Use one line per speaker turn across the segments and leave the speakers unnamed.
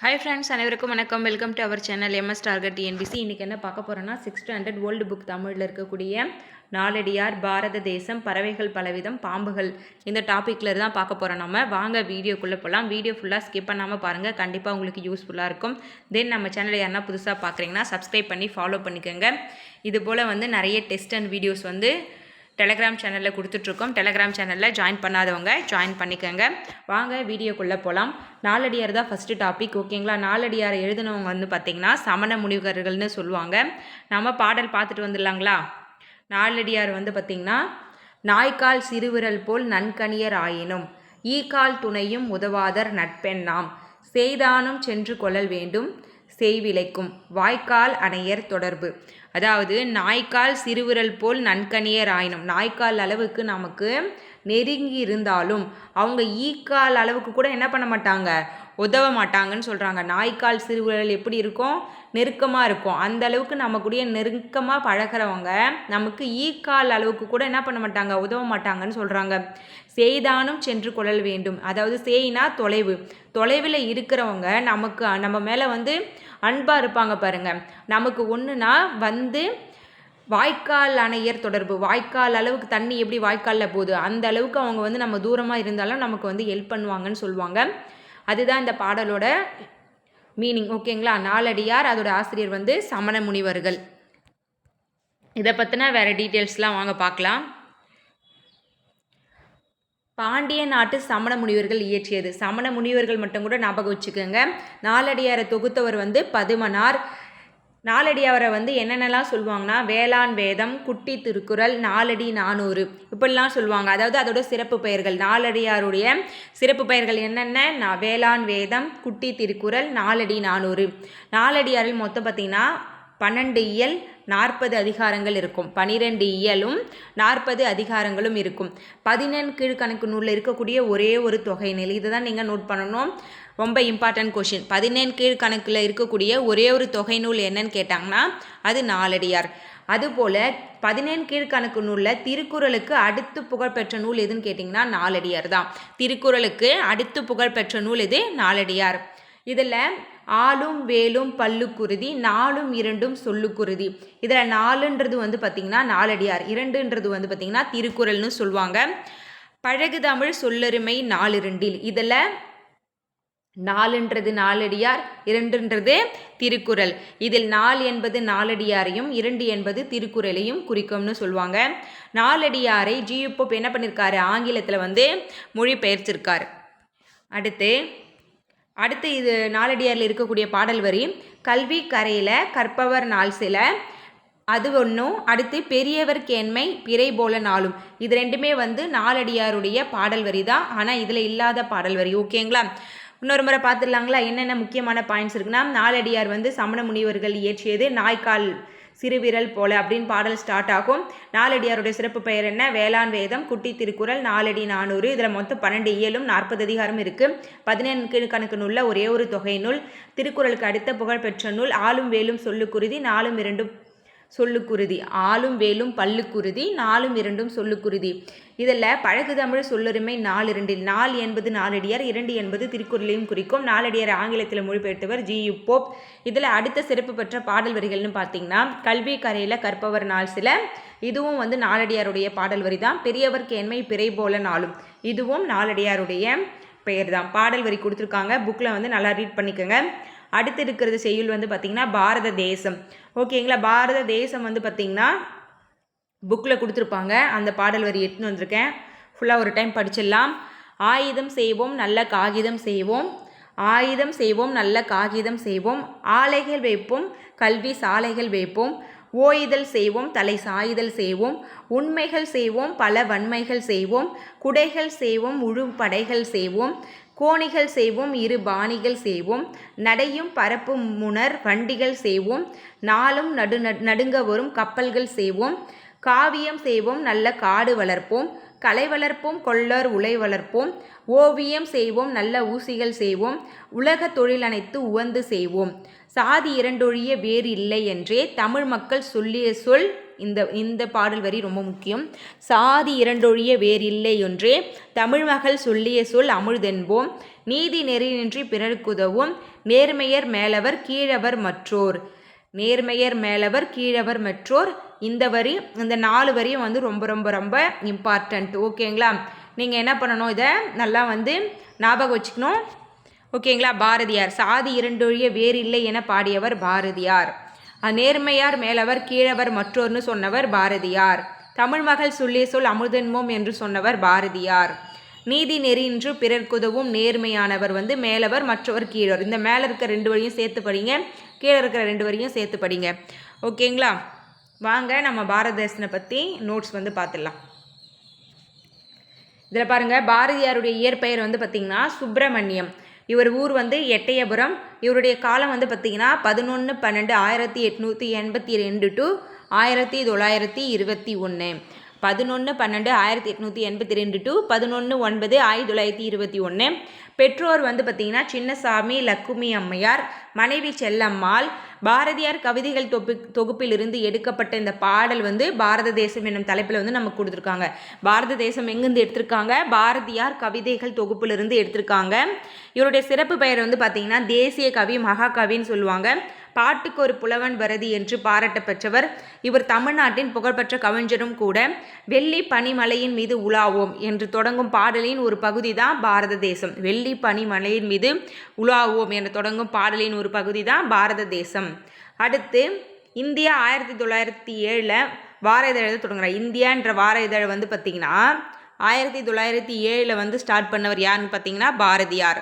high friends அனைவருக்கும் வணக்கம் welcome to our channel MS target TNPSC இன்றைக்கி என்ன பார்க்க போகிறோன்னா சிக்ஸ்த் ஹண்ட்ரட் ஓல்டு புக் தமிழில் இருக்கக்கூடிய நாலடியார் பாரத தேசம் பறவைகள் பலவிதம் பாம்புகள் இந்த டாப்பிக்கில் தான் பார்க்க போகிறோம் நம்ம வாங்க வீடியோக்குள்ளே போகலாம் வீடியோ ஃபுல்லாக ஸ்கிப் பண்ணாமல் பாருங்கள் கண்டிப்பாக உங்களுக்கு யூஸ்ஃபுல்லாக இருக்கும் தென் நம்ம சேனலை யாருன்னா புதுசாக பார்க்குறீங்கன்னா சப்ஸ்கிரைப் பண்ணி ஃபாலோ பண்ணிக்கோங்க இதுபோல் வந்து நிறைய டெஸ்ட் அண்ட் வீடியோஸ் வந்து டெலகிராம் சேனலில் கொடுத்துட்ருக்கோம் டெலகிராம் சேனலில் ஜாயின் பண்ணாதவங்க ஜாயின் பண்ணிக்கோங்க வாங்க வீடியோக்குள்ளே போகலாம் நாலடியார் தான் ஃபஸ்ட்டு டாபிக் ஓகேங்களா நாலடியார் எழுதினவங்க வந்து பார்த்திங்கன்னா சமண முனிவர்கள்னு சொல்லுவாங்க நம்ம பாடல் பார்த்துட்டு வந்துடலாங்களா நாலடியார் வந்து பார்த்திங்கன்னா நாய்க்கால் சிறுவிரல் போல் நன்கணியர் ஆயினும் ஈக்கால் துணையும் உதவாதர் நட்பெண் நாம் செய்தானும் சென்று கொள்ளல் வேண்டும் செய்விலைக்கும் வாய்க்கால் அணையர் தொடர்பு அதாவது நாய்க்கால் சிறுவிரல் போல் நன்கனியர் ஆயினும் நாய்க்கால் அளவுக்கு நமக்கு நெருங்கி இருந்தாலும் அவங்க ஈக்கால் அளவுக்கு கூட என்ன பண்ண மாட்டாங்க உதவ மாட்டாங்கன்னு சொல்கிறாங்க நாய்க்கால் சிறுவிரல் எப்படி இருக்கும் நெருக்கமாக இருக்கும் அந்த அளவுக்கு நம்ம கூடிய நெருக்கமாக பழகிறவங்க நமக்கு ஈக்கால் அளவுக்கு கூட என்ன பண்ண மாட்டாங்க உதவ மாட்டாங்கன்னு சொல்கிறாங்க செய்தானும் சென்று கொள்ளல் வேண்டும் அதாவது சேய்னா தொலைவு தொலைவில் இருக்கிறவங்க நமக்கு நம்ம மேலே வந்து அன்பாக இருப்பாங்க பாருங்கள் நமக்கு ஒன்றுனா வந்து வாய்க்கால் அணையர் தொடர்பு வாய்க்கால் அளவுக்கு தண்ணி எப்படி வாய்க்காலில் போகுது அந்த அளவுக்கு அவங்க வந்து நம்ம தூரமாக இருந்தாலும் நமக்கு வந்து ஹெல்ப் பண்ணுவாங்கன்னு சொல்லுவாங்க அதுதான் இந்த பாடலோட மீனிங் ஓகேங்களா நாலடியார் அதோட ஆசிரியர் வந்து சமண முனிவர்கள் இதை பற்றின வேறு டீட்டெயில்ஸ்லாம் வாங்க பார்க்கலாம் பாண்டிய நாட்டு சமண முனிவர்கள் இயற்றியது சமண முனிவர்கள் மட்டும் கூட ஞாபகம் வச்சுக்கோங்க நாலடியாரை தொகுத்தவர் வந்து பதுமனார் நாலடியாரை வந்து என்னென்னலாம் சொல்லுவாங்கன்னா வேளாண் வேதம் குட்டி திருக்குறள் நாலடி நானூறு இப்படிலாம் சொல்லுவாங்க அதாவது அதோட சிறப்பு பெயர்கள் நாலடியாருடைய சிறப்பு பெயர்கள் என்னென்ன நான் வேளாண் வேதம் குட்டி திருக்குறள் நாலடி நானூறு நாலடியாரில் மொத்தம் பார்த்திங்கன்னா பன்னெண்டு இயல் நாற்பது அதிகாரங்கள் இருக்கும் பனிரெண்டு இயலும் நாற்பது அதிகாரங்களும் இருக்கும் பதினெண் கீழ்கணக்கு நூலில் இருக்கக்கூடிய ஒரே ஒரு தொகை நெல் இதை தான் நீங்கள் நோட் பண்ணணும் ரொம்ப இம்பார்ட்டன்ட் கொஷின் பதினெண் கீழ்கணக்கில் இருக்கக்கூடிய ஒரே ஒரு தொகை நூல் என்னன்னு கேட்டாங்கன்னா அது நாலடியார் அதுபோல் பதினேழு கீழ்கணக்கு நூலில் திருக்குறளுக்கு அடுத்து புகழ்பெற்ற நூல் எதுன்னு கேட்டிங்கன்னா நாலடியார் தான் திருக்குறளுக்கு அடுத்து புகழ்பெற்ற நூல் எது நாலடியார் இதில் ஆளும் வேலும் பல்லுக்குருதி நாலும் இரண்டும் சொல்லுக்குருதி இதில் நாலுன்றது வந்து பார்த்திங்கன்னா நாலடியார் இரண்டுன்றது வந்து பார்த்திங்கன்னா திருக்குறள்னு சொல்லுவாங்க பழகு தமிழ் சொல்லருமை நாலிரண்டில் இதில் நாலுன்றது நாலடியார் இரண்டுன்றது திருக்குறள் இதில் நாலு என்பது நாலடியாரையும் இரண்டு என்பது திருக்குறளையும் குறிக்கும்னு சொல்லுவாங்க நாலடியாரை ஜியுப்போப் என்ன பண்ணியிருக்காரு ஆங்கிலத்தில் வந்து பெயர்ச்சிருக்கார் அடுத்து அடுத்து இது நாலடியாரில் இருக்கக்கூடிய பாடல் வரி கல்வி கரையில் கற்பவர் நாள் சில அது ஒன்றும் அடுத்து பெரியவர் கேண்மை பிறை போல நாளும் இது ரெண்டுமே வந்து நாலடியாருடைய பாடல் வரி தான் ஆனால் இதில் இல்லாத பாடல் வரி ஓகேங்களா இன்னொரு முறை பார்த்துடலாங்களா என்னென்ன முக்கியமான பாயிண்ட்ஸ் இருக்குன்னா நாலடியார் வந்து சமண முனிவர்கள் இயற்றியது நாய்க்கால் சிறுவிரல் போல அப்படின்னு பாடல் ஸ்டார்ட் ஆகும் நாலடியாருடைய சிறப்பு பெயர் என்ன வேளாண் வேதம் குட்டி திருக்குறள் நாலடி நானூறு இதில் மொத்தம் பன்னெண்டு இயலும் நாற்பது அதிகாரம் இருக்குது பதினேழு கணக்கு நூலில் ஒரே ஒரு தொகை நூல் திருக்குறளுக்கு அடுத்த புகழ்பெற்ற நூல் ஆளும் வேலும் சொல்லுக்குருதி நாலும் இரண்டு சொல்லுக்குருதி ஆளும் வேலும் பல்லுக்குருதி நாலும் இரண்டும் சொல்லுக்குருதி இதில் பழகு தமிழ் சொல்லுரிமை நாலு இரண்டில் நாள் என்பது நாலடியார் இரண்டு என்பது திருக்குறளையும் குறிக்கும் நாலடியார் ஆங்கிலத்தில் மொழிபெயர்த்தவர் ஜி யு போப் இதில் அடுத்த சிறப்பு பெற்ற பாடல் வரிகள்னு பார்த்தீங்கன்னா கல்வி கரையில் கற்பவர் நாள் சில இதுவும் வந்து நாலடியாருடைய பாடல் வரி தான் பெரியவர் கேண்மை பிறை போல நாளும் இதுவும் நாலடியாருடைய பெயர் தான் பாடல் வரி கொடுத்துருக்காங்க புக்கில் வந்து நல்லா ரீட் பண்ணிக்கோங்க அடுத்து இருக்கிறது செய்யுள் வந்து பார்த்திங்கன்னா பாரத தேசம் ஓகேங்களா பாரத தேசம் வந்து பார்த்திங்கன்னா புக்கில் கொடுத்துருப்பாங்க அந்த பாடல் வரி எடுத்துன்னு வந்திருக்கேன் ஃபுல்லாக ஒரு டைம் படிச்சிடலாம் ஆயுதம் செய்வோம் நல்ல காகிதம் செய்வோம் ஆயுதம் செய்வோம் நல்ல காகிதம் செய்வோம் ஆலைகள் வைப்போம் கல்வி சாலைகள் வைப்போம் ஓய்தல் செய்வோம் தலை சாயுதல் செய்வோம் உண்மைகள் செய்வோம் பல வன்மைகள் செய்வோம் குடைகள் செய்வோம் உழும் படைகள் செய்வோம் கோணிகள் செய்வோம் இரு பாணிகள் செய்வோம் நடையும் பரப்பு முனர் வண்டிகள் செய்வோம் நாளும் நடு நடுங்க வரும் கப்பல்கள் செய்வோம் காவியம் செய்வோம் நல்ல காடு வளர்ப்போம் கலை வளர்ப்போம் கொள்ளர் உலை வளர்ப்போம் ஓவியம் செய்வோம் நல்ல ஊசிகள் செய்வோம் உலக தொழில் அனைத்து உவந்து செய்வோம் சாதி இரண்டொழிய வேறு இல்லை என்றே தமிழ் மக்கள் சொல்லிய சொல் இந்த இந்த பாடல் வரி ரொம்ப முக்கியம் சாதி இரண்டொழிய வேறில்லை ஒன்றே தமிழ் மகள் சொல்லிய சொல் அமுழ்தென்போம் நீதி நெறியின்றி நின்றி பிறருக்குதவும் நேர்மையர் மேலவர் கீழவர் மற்றோர் நேர்மையர் மேலவர் கீழவர் மற்றோர் இந்த வரி இந்த நாலு வரியும் வந்து ரொம்ப ரொம்ப ரொம்ப இம்பார்ட்டண்ட் ஓகேங்களா நீங்கள் என்ன பண்ணணும் இதை நல்லா வந்து ஞாபகம் வச்சுக்கணும் ஓகேங்களா பாரதியார் சாதி இரண்டொழிய வேறில்லை என பாடியவர் பாரதியார் நேர்மையார் மேலவர் கீழவர் மற்றோர்னு சொன்னவர் பாரதியார் தமிழ் மகள் சொல்லிய சொல் அமுதன்மோம் என்று சொன்னவர் பாரதியார் நீதி நெறியின்று பிறர்க்குதவும் நேர்மையானவர் வந்து மேலவர் மற்றவர் கீழவர் இந்த மேலே இருக்கிற ரெண்டு வரையும் சேர்த்து படிங்க கீழே இருக்கிற ரெண்டு வரையும் சேர்த்து படிங்க ஓகேங்களா வாங்க நம்ம பாரத தேசனை பற்றி நோட்ஸ் வந்து பார்த்துடலாம் இதில் பாருங்கள் பாரதியாருடைய இயற்பெயர் வந்து பார்த்திங்கன்னா சுப்பிரமணியம் இவர் ஊர் வந்து எட்டயபுரம் இவருடைய காலம் வந்து பார்த்திங்கன்னா பதினொன்று பன்னெண்டு ஆயிரத்தி எட்நூற்றி எண்பத்தி ரெண்டு டு ஆயிரத்தி தொள்ளாயிரத்தி இருபத்தி ஒன்று பதினொன்று பன்னெண்டு ஆயிரத்தி எட்நூற்றி எண்பத்தி ரெண்டு டு பதினொன்று ஒன்பது ஆயிரத்தி தொள்ளாயிரத்தி இருபத்தி ஒன்று பெற்றோர் வந்து பார்த்திங்கன்னா சின்னசாமி லக்குமி அம்மையார் மனைவி செல்லம்மாள் பாரதியார் கவிதைகள் தொப்பு தொகுப்பிலிருந்து எடுக்கப்பட்ட இந்த பாடல் வந்து பாரத தேசம் என்னும் தலைப்பில் வந்து நமக்கு கொடுத்துருக்காங்க பாரத தேசம் எங்கேருந்து எடுத்திருக்காங்க பாரதியார் கவிதைகள் தொகுப்பிலிருந்து எடுத்திருக்காங்க இவருடைய சிறப்பு பெயர் வந்து பார்த்தீங்கன்னா தேசிய கவி மகாகவின்னு சொல்லுவாங்க பாட்டுக்கு ஒரு புலவன் வரதி என்று பாராட்ட பெற்றவர் இவர் தமிழ்நாட்டின் புகழ்பெற்ற கவிஞரும் கூட வெள்ளி பனிமலையின் மீது உலாவோம் என்று தொடங்கும் பாடலின் ஒரு பகுதி தான் பாரத தேசம் வெள்ளி பனிமலையின் மீது உலாவோம் என்று தொடங்கும் பாடலின் ஒரு பகுதி தான் பாரத தேசம் அடுத்து இந்தியா ஆயிரத்தி தொள்ளாயிரத்தி ஏழில் வார இதழ் தொடங்குகிறார் தொடங்குறார் இந்தியான்ற வார இதழ் வந்து பார்த்திங்கன்னா ஆயிரத்தி தொள்ளாயிரத்தி ஏழில் வந்து ஸ்டார்ட் பண்ணவர் யாருன்னு பார்த்தீங்கன்னா பாரதியார்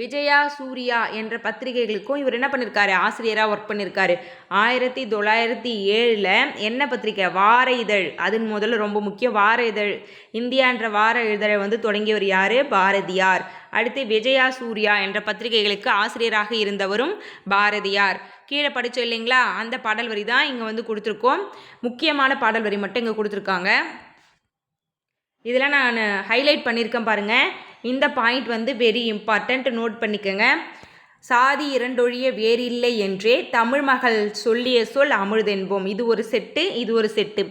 விஜயா சூர்யா என்ற பத்திரிகைகளுக்கும் இவர் என்ன பண்ணியிருக்காரு ஆசிரியராக ஒர்க் பண்ணியிருக்காரு ஆயிரத்தி தொள்ளாயிரத்தி ஏழில் என்ன பத்திரிக்கை வார இதழ் அதன் முதல்ல ரொம்ப முக்கிய வார இதழ் இந்தியான்ற வார இதழை வந்து தொடங்கியவர் யார் பாரதியார் அடுத்து விஜயா சூர்யா என்ற பத்திரிகைகளுக்கு ஆசிரியராக இருந்தவரும் பாரதியார் கீழே படித்தோம் இல்லைங்களா அந்த பாடல் வரி தான் இங்கே வந்து கொடுத்துருக்கோம் முக்கியமான பாடல் வரி மட்டும் இங்கே கொடுத்துருக்காங்க இதெல்லாம் நான் ஹைலைட் பண்ணியிருக்கேன் பாருங்கள் இந்த பாயிண்ட் வந்து வெரி இம்பார்ட்டண்ட் நோட் பண்ணிக்கோங்க சாதி இரண்டொழிய வேறில்லை என்றே தமிழ் மகள் சொல்லிய சொல் அமிழ்தென்போம் இது ஒரு செட்டு இது ஒரு செட்டு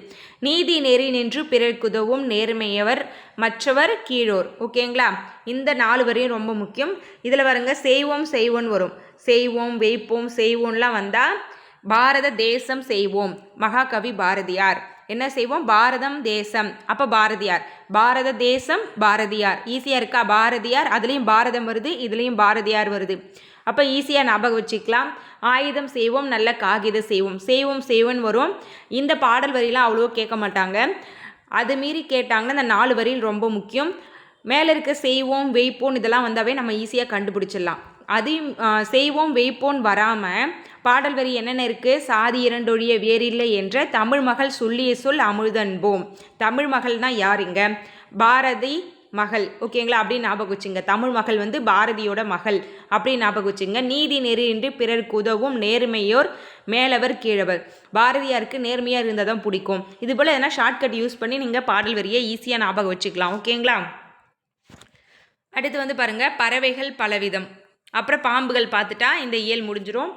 நீதி நெறி நின்று பிறர்க்குதவும் நேர்மையவர் மற்றவர் கீழோர் ஓகேங்களா இந்த நாலு வரையும் ரொம்ப முக்கியம் இதில் வருங்க செய்வோம் செய்வோன்னு வரும் செய்வோம் வைப்போம் செய்வோம்லாம் வந்தால் பாரத தேசம் செய்வோம் மகாகவி பாரதியார் என்ன செய்வோம் பாரதம் தேசம் அப்போ பாரதியார் பாரத தேசம் பாரதியார் ஈஸியாக இருக்கா பாரதியார் அதுலேயும் பாரதம் வருது இதுலேயும் பாரதியார் வருது அப்போ ஈஸியாக ஞாபகம் வச்சுக்கலாம் ஆயுதம் செய்வோம் நல்ல காகித செய்வோம் செய்வோம் செய்வோம் வரும் இந்த பாடல் வரிலாம் அவ்வளோ கேட்க மாட்டாங்க அது மீறி கேட்டாங்கன்னா அந்த நாலு வரியில் ரொம்ப முக்கியம் மேலே இருக்க செய்வோம் வெய்ப்போன் இதெல்லாம் வந்தாவே நம்ம ஈஸியாக கண்டுபிடிச்சிடலாம் அதையும் செய்வோம் வெய்ப்போன் வராமல் பாடல் வரி என்னென்ன இருக்குது சாதி இரண்டொழிய வேறில்லை என்ற தமிழ் மகள் சொல்லிய சொல் அமுழ்தன்போம் தமிழ் மகள் தான் யாருங்க பாரதி மகள் ஓகேங்களா அப்படின்னு ஞாபகம் வச்சுங்க தமிழ் மகள் வந்து பாரதியோட மகள் அப்படின்னு ஞாபகம் வச்சுங்க நீதி நெறியின்றி பிறருக்கு உதவும் நேர்மையோர் மேலவர் கீழவர் பாரதியாருக்கு நேர்மையாக இருந்தால் தான் பிடிக்கும் இது போல் எதனா ஷார்ட்கட் யூஸ் பண்ணி நீங்கள் பாடல் வரியை ஈஸியாக ஞாபகம் வச்சுக்கலாம் ஓகேங்களா அடுத்து வந்து பாருங்கள் பறவைகள் பலவிதம் அப்புறம் பாம்புகள் பார்த்துட்டா இந்த இயல் முடிஞ்சிடும்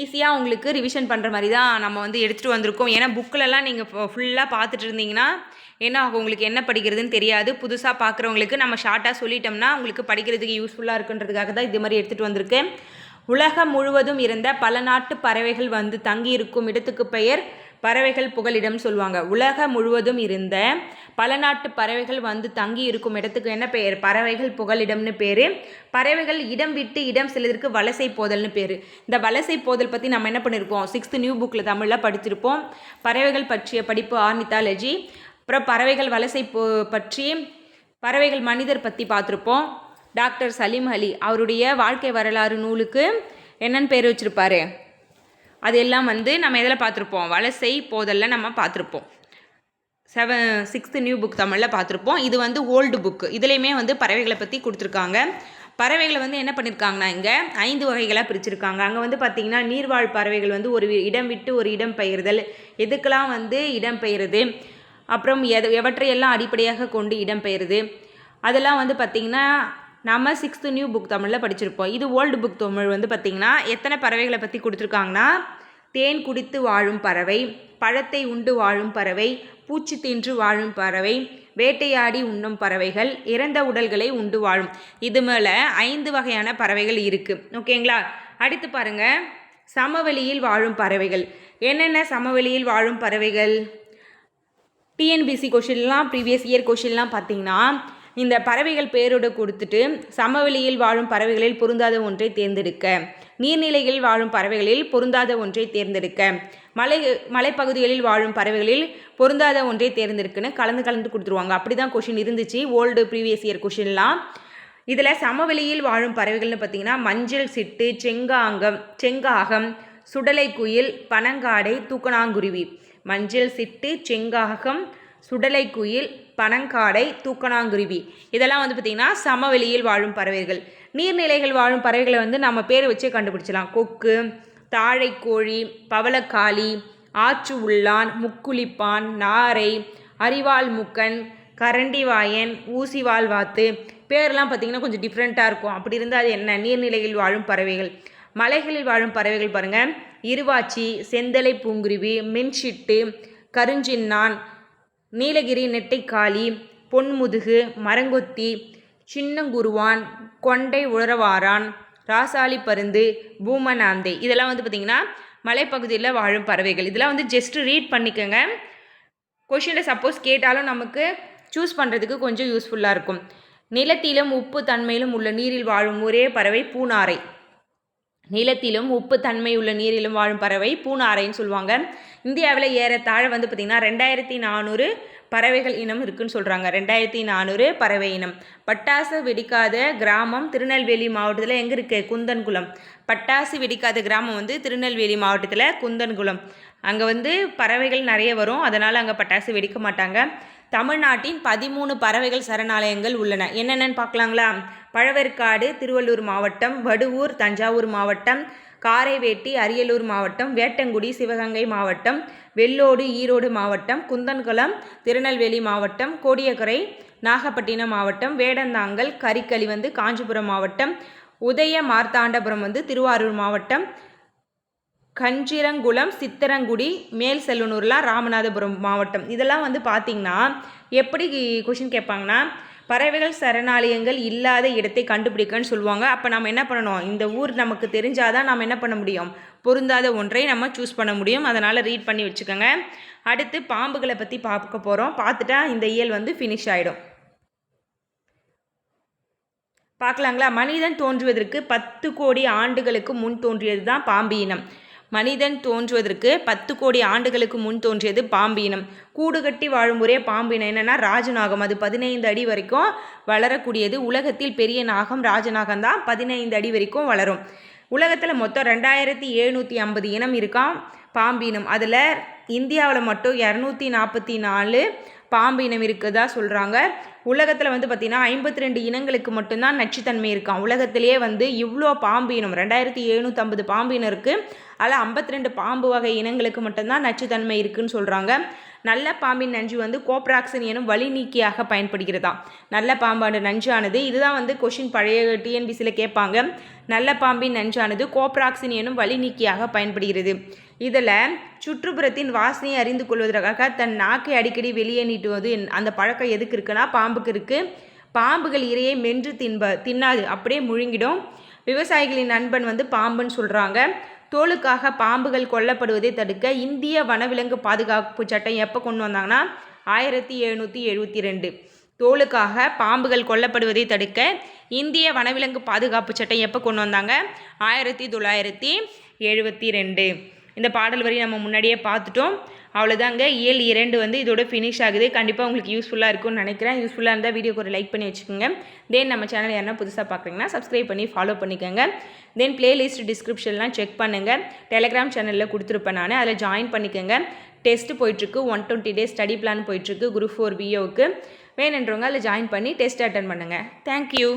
ஈஸியாக உங்களுக்கு ரிவிஷன் பண்ணுற மாதிரி தான் நம்ம வந்து எடுத்துகிட்டு வந்திருக்கோம் ஏன்னா புக்கிலலாம் நீங்கள் ஃபுல்லாக பார்த்துட்டு இருந்தீங்கன்னா என்ன ஆகும் உங்களுக்கு என்ன படிக்கிறதுன்னு தெரியாது புதுசாக பார்க்குறவங்களுக்கு நம்ம ஷார்ட்டாக சொல்லிட்டோம்னா உங்களுக்கு படிக்கிறதுக்கு யூஸ்ஃபுல்லாக இருக்குன்றதுக்காக தான் இது மாதிரி எடுத்துகிட்டு வந்திருக்கேன் உலகம் முழுவதும் இருந்த பல நாட்டு பறவைகள் வந்து தங்கியிருக்கும் இடத்துக்கு பெயர் பறவைகள் புகலிடம் சொல்லுவாங்க உலக முழுவதும் இருந்த பல நாட்டு பறவைகள் வந்து தங்கி இருக்கும் இடத்துக்கு என்ன பெயர் பறவைகள் புகலிடம்னு பேர் பறவைகள் இடம் விட்டு இடம் செல்வதற்கு வலசை போதல்னு பேர் இந்த வலசை போதல் பற்றி நம்ம என்ன பண்ணியிருப்போம் சிக்ஸ்த்து நியூ புக்கில் தமிழில் படிச்சிருப்போம் பறவைகள் பற்றிய படிப்பு ஆர்மித்தாலஜி அப்புறம் பறவைகள் வலசை போ பற்றி பறவைகள் மனிதர் பற்றி பார்த்துருப்போம் டாக்டர் சலீம் அலி அவருடைய வாழ்க்கை வரலாறு நூலுக்கு என்னென்னு பேர் வச்சுருப்பாரு அது எல்லாம் வந்து நம்ம எதில் பார்த்துருப்போம் வலசை போதெல்லாம் நம்ம பார்த்துருப்போம் செவன் சிக்ஸ்த்து நியூ புக் தமிழில் பார்த்துருப்போம் இது வந்து ஓல்டு புக்கு இதுலேயுமே வந்து பறவைகளை பற்றி கொடுத்துருக்காங்க பறவைகளை வந்து என்ன பண்ணியிருக்காங்கன்னா இங்கே ஐந்து வகைகளாக பிரிச்சிருக்காங்க அங்கே வந்து பார்த்திங்கன்னா நீர்வாழ் பறவைகள் வந்து ஒரு இடம் விட்டு ஒரு இடம் பெயர்தல் எதுக்கெல்லாம் வந்து இடம் பெயருது அப்புறம் எது எவற்றையெல்லாம் அடிப்படையாக கொண்டு இடம் பெயருது அதெல்லாம் வந்து பார்த்திங்கன்னா நம்ம சிக்ஸ்த்து நியூ புக் தமிழில் படிச்சிருப்போம் இது ஓல்டு புக் தமிழ் வந்து பார்த்திங்கன்னா எத்தனை பறவைகளை பற்றி கொடுத்துருக்காங்கன்னா தேன் குடித்து வாழும் பறவை பழத்தை உண்டு வாழும் பறவை பூச்சி தின்று வாழும் பறவை வேட்டையாடி உண்ணும் பறவைகள் இறந்த உடல்களை உண்டு வாழும் இது மேலே ஐந்து வகையான பறவைகள் இருக்குது ஓகேங்களா அடுத்து பாருங்கள் சமவெளியில் வாழும் பறவைகள் என்னென்ன சமவெளியில் வாழும் பறவைகள் டிஎன்பிசி கொஷின்லாம் ப்ரீவியஸ் இயர் கொஷின்லாம் பார்த்தீங்கன்னா இந்த பறவைகள் பேரோடு கொடுத்துட்டு சமவெளியில் வாழும் பறவைகளில் பொருந்தாத ஒன்றை தேர்ந்தெடுக்க நீர்நிலைகளில் வாழும் பறவைகளில் பொருந்தாத ஒன்றை தேர்ந்தெடுக்க மலை மலைப்பகுதிகளில் வாழும் பறவைகளில் பொருந்தாத ஒன்றை தேர்ந்தெடுக்குன்னு கலந்து கலந்து கொடுத்துருவாங்க அப்படி தான் கொஷின் இருந்துச்சு ஓல்டு ப்ரீவியஸ் இயர் கொஷின்லாம் இதில் சமவெளியில் வாழும் பறவைகள்னு பார்த்தீங்கன்னா மஞ்சள் சிட்டு செங்காங்கம் செங்காகம் சுடலை குயில் பனங்காடை தூக்கணாங்குருவி மஞ்சள் சிட்டு செங்காகம் சுடலைக்குயில் பனங்காடை தூக்கணாங்குருவி இதெல்லாம் வந்து பார்த்திங்கன்னா சமவெளியில் வாழும் பறவைகள் நீர்நிலைகள் வாழும் பறவைகளை வந்து நம்ம பேர் வச்சே கண்டுபிடிச்சலாம் கொக்கு தாழைக்கோழி பவளக்காளி ஆச்சு உள்ளான் முக்குளிப்பான் நாரை அரிவாள் முக்கன் கரண்டிவாயன் ஊசிவால் வாத்து பேரெலாம் பார்த்திங்கன்னா கொஞ்சம் டிஃப்ரெண்ட்டாக இருக்கும் அப்படி இருந்தால் அது என்ன நீர்நிலையில் வாழும் பறவைகள் மலைகளில் வாழும் பறவைகள் பாருங்கள் இருவாச்சி செந்தலை பூங்குருவி மின்சிட்டு கருஞ்சின்னான் நீலகிரி நெட்டைக்காளி பொன்முதுகு மரங்கொத்தி சின்னங்குருவான் கொண்டை உழறவாரான் ராசாலி பருந்து பூமநாந்தை இதெல்லாம் வந்து பார்த்திங்கன்னா மலைப்பகுதியில் வாழும் பறவைகள் இதெல்லாம் வந்து ஜஸ்ட்டு ரீட் பண்ணிக்கோங்க கொஷினில் சப்போஸ் கேட்டாலும் நமக்கு சூஸ் பண்ணுறதுக்கு கொஞ்சம் யூஸ்ஃபுல்லாக இருக்கும் நிலத்திலும் உப்பு தன்மையிலும் உள்ள நீரில் வாழும் ஒரே பறவை பூனாரை நிலத்திலும் உப்பு தன்மை உள்ள நீரிலும் வாழும் பறவை பூனாரைன்னு சொல்லுவாங்க இந்தியாவில் ஏற தாழ வந்து பார்த்திங்கன்னா ரெண்டாயிரத்தி நானூறு பறவைகள் இனம் இருக்குன்னு சொல்கிறாங்க ரெண்டாயிரத்தி நானூறு பறவை இனம் பட்டாசு வெடிக்காத கிராமம் திருநெல்வேலி மாவட்டத்தில் எங்கே இருக்குது குந்தன்குளம் பட்டாசு வெடிக்காத கிராமம் வந்து திருநெல்வேலி மாவட்டத்தில் குந்தன்குளம் அங்கே வந்து பறவைகள் நிறைய வரும் அதனால் அங்கே பட்டாசு வெடிக்க மாட்டாங்க தமிழ்நாட்டின் பதிமூணு பறவைகள் சரணாலயங்கள் உள்ளன என்னென்னு பார்க்கலாங்களா பழவேற்காடு திருவள்ளூர் மாவட்டம் வடுவூர் தஞ்சாவூர் மாவட்டம் காரைவேட்டி அரியலூர் மாவட்டம் வேட்டங்குடி சிவகங்கை மாவட்டம் வெள்ளோடு ஈரோடு மாவட்டம் குந்தன்குளம் திருநெல்வேலி மாவட்டம் கோடியக்கரை நாகப்பட்டினம் மாவட்டம் வேடந்தாங்கல் கரிக்கலி வந்து காஞ்சிபுரம் மாவட்டம் உதய மார்த்தாண்டபுரம் வந்து திருவாரூர் மாவட்டம் கஞ்சிரங்குளம் சித்தரங்குடி மேல் செல்லனூர்லாம் ராமநாதபுரம் மாவட்டம் இதெல்லாம் வந்து பார்த்திங்கன்னா எப்படி கொஷின் கேட்பாங்கன்னா பறவைகள் சரணாலயங்கள் இல்லாத இடத்தை கண்டுபிடிக்கன்னு சொல்லுவாங்க அப்போ நம்ம என்ன பண்ணணும் இந்த ஊர் நமக்கு தெரிஞ்சாதான் நம்ம என்ன பண்ண முடியும் பொருந்தாத ஒன்றை நம்ம சூஸ் பண்ண முடியும் அதனால் ரீட் பண்ணி வச்சுக்கோங்க அடுத்து பாம்புகளை பற்றி பார்க்க போகிறோம் பார்த்துட்டா இந்த இயல் வந்து ஃபினிஷ் ஆகிடும் பார்க்கலாங்களா மனிதன் தோன்றுவதற்கு பத்து கோடி ஆண்டுகளுக்கு முன் தோன்றியது தான் பாம்பு இனம் மனிதன் தோன்றுவதற்கு பத்து கோடி ஆண்டுகளுக்கு முன் தோன்றியது இனம் கூடு கட்டி வாழும் ஒரே இனம் என்னென்னா ராஜநாகம் அது பதினைந்து அடி வரைக்கும் வளரக்கூடியது உலகத்தில் பெரிய நாகம் ராஜநாகம் தான் பதினைந்து அடி வரைக்கும் வளரும் உலகத்தில் மொத்தம் ரெண்டாயிரத்தி எழுநூற்றி ஐம்பது இனம் இருக்கான் இனம் அதில் இந்தியாவில் மட்டும் இரநூத்தி நாற்பத்தி நாலு பாம்பு இனம் இருக்குதா சொல்கிறாங்க உலகத்தில் வந்து பார்த்திங்கன்னா ஐம்பத்தி ரெண்டு இனங்களுக்கு மட்டும்தான் நச்சுத்தன்மை இருக்கான் உலகத்திலேயே வந்து இவ்வளோ பாம்பு இனம் ரெண்டாயிரத்தி எழுநூற்றம்பது பாம்பு இனம் இருக்குது அதில் ஐம்பத்தி ரெண்டு பாம்பு வகை இனங்களுக்கு மட்டும்தான் நச்சுத்தன்மை இருக்குதுன்னு சொல்கிறாங்க நல்ல பாம்பின் நஞ்சு வந்து கோப்ராக்சின் எனும் வழி நீக்கியாக பயன்படுகிறதா நல்ல பாம்பான நஞ்சானது இதுதான் வந்து கொஷின் பழைய டிஎன்பிசியில் கேட்பாங்க நல்ல பாம்பின் நஞ்சானது கோப்ராக்சின் எனும் வழி நீக்கியாக பயன்படுகிறது இதில் சுற்றுப்புறத்தின் வாசனையை அறிந்து கொள்வதற்காக தன் நாக்கை அடிக்கடி வெளியே நீட்டுவது அந்த பழக்கம் எதுக்கு இருக்குன்னா பாம்புக்கு இருக்குது பாம்புகள் இரையை மென்று தின்ப தின்னாது அப்படியே முழுங்கிடும் விவசாயிகளின் நண்பன் வந்து பாம்புன்னு சொல்கிறாங்க தோலுக்காக பாம்புகள் கொல்லப்படுவதை தடுக்க இந்திய வனவிலங்கு பாதுகாப்பு சட்டம் எப்போ கொண்டு வந்தாங்கன்னா ஆயிரத்தி எழுநூற்றி எழுபத்தி ரெண்டு தோலுக்காக பாம்புகள் கொல்லப்படுவதை தடுக்க இந்திய வனவிலங்கு பாதுகாப்பு சட்டம் எப்போ கொண்டு வந்தாங்க ஆயிரத்தி தொள்ளாயிரத்தி எழுபத்தி ரெண்டு இந்த பாடல் வரி நம்ம முன்னாடியே பார்த்துட்டோம் அவ்வளோதாங்க இயல் இரண்டு வந்து இதோட ஃபினிஷ் ஆகுது கண்டிப்பாக உங்களுக்கு யூஸ்ஃபுல்லாக இருக்கும்னு நினைக்கிறேன் யூஸ்ஃபுல்லாக இருந்தால் வீடியோக்கு ஒரு லைக் பண்ணி வச்சுக்கோங்க தென் நம்ம சேனல் யாருன்னா புதுசாக பார்க்குறீங்கன்னா சப்ஸ்கிரைப் பண்ணி ஃபாலோ பண்ணிக்கோங்க தென் பிளேலிஸ்ட் டிஸ்கிரிப்ஷன்லாம் செக் பண்ணுங்கள் டெலிகிராம் சேனலில் கொடுத்துருப்பேன் நான் அதில் ஜாயின் பண்ணிக்கோங்க டெஸ்ட் போயிட்டுருக்கு one twenty days study plan போயிட்டுருக்கு குரூப் ஃபோர் பிஓவுக்கு வேணுன்றவங்க அதில் ஜாயின் பண்ணி டெஸ்ட் அட்டன் பண்ணுங்கள் தேங்க்யூ